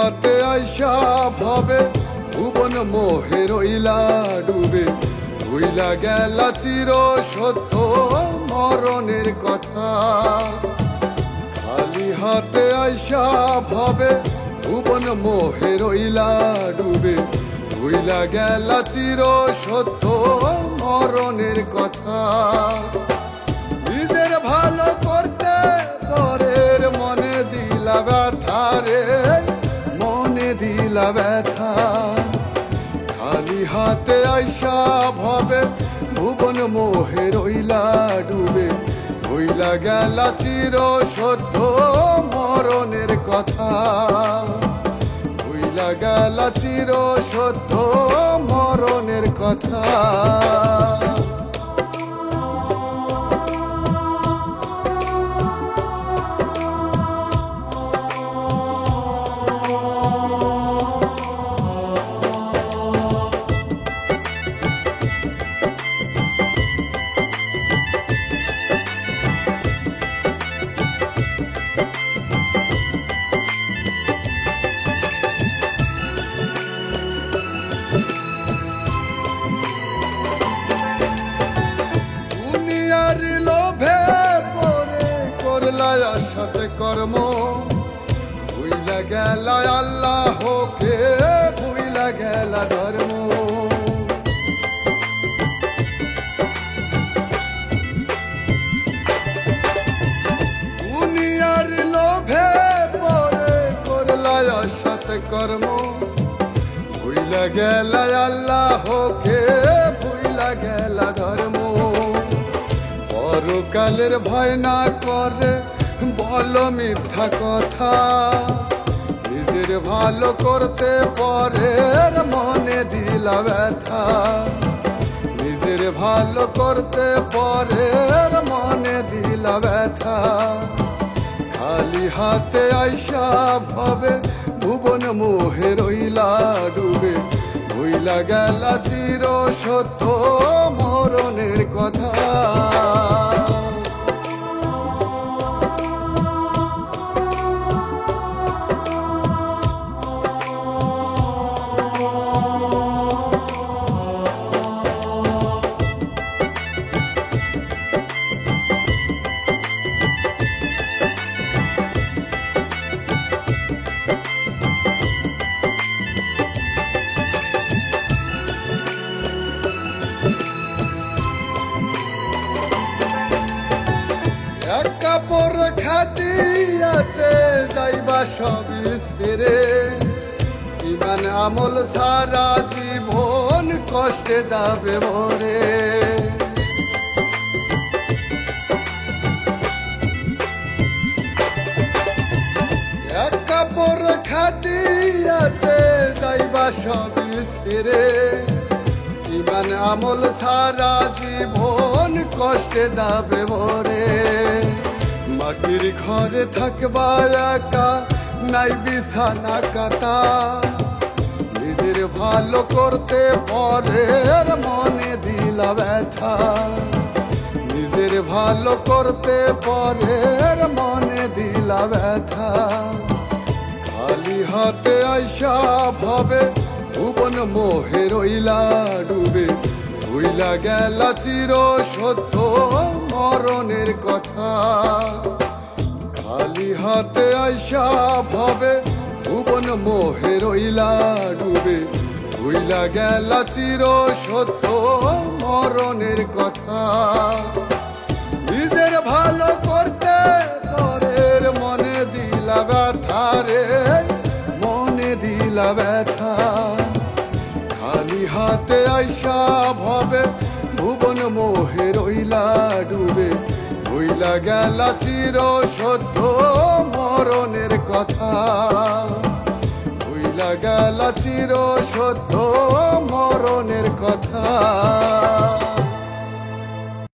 হাতে আইসা ভাবে, ভুবন মোহে রইলা ডুবে। ভুইলা গেলা চির সত্য মরণের কথা। খালি হাতে আইসা ভাবে, ভুবন মোহে রইলা ডুবে। ভুইলা গেলা চির সত্য মরণের কথা। ভুবন মোহে রইলা ডুবে, হইলা গেলা চির সদ্য মরণের কথা। হইলা গেলা চির সদ্য মরণের কথা। গেলা আল্লাহ হোকে ভুইলা গেলা ধর্ম। দুনিয়ার পরে করলা সাথে কর্ম। ভুইলা গেলা, আল্লাহ হোকে ভুইলা গেলা ধর্ম। পরকালের ভয় না করে বলো মিথ্যা কথা। নিজের ভালো করতে পরের মনে দিলা ব্যথা। নিজের ভালো করতে পরের মনে দিলা ব্যথা। খালি হাতে আইসা ভাবে, ভুবন মোহে রইলা ডুবে। ভুইলা গেলা চির সত্য মরণের কথা। সবই ছেড়ে ইমান আমল সারা জীবন কষ্টে যাবে মরে। খাটিয়াতে যাইবা সবই ছেড়ে ইমান আমল সারা জীবন কষ্টে যাবে মরে। মাটির ঘরে থাকবা একা নাই বিছানা কাতা নিজের ভালো করতে পরের মনে দিলা ব্যথা। নিজের ভালো করতে পরের মনে দিলা ব্যথা। খালি হাতে আইসা ভাবে, ভুবন মোহে রইলা ডুবে। ভুইলা গেলা চির সত্য মরণের কথা। খালি হাতে আইসা ভাবে, ভুবন মোহে রইলা ডুবে। ভুইলা গেলা চির সত্য মরণের কথা। নিজের ভালো করতে পরের মনে দিলা ব্যথা রে, মনে দিলা ব্যথা। খালি হাতে আইসা ভাবে, ভুবন মোহে রইলা ডুবে। ভুইলা গেলা চির সদ্য মরণের কথা। ভুইলা গেলা চির সদ্য মরণের কথা।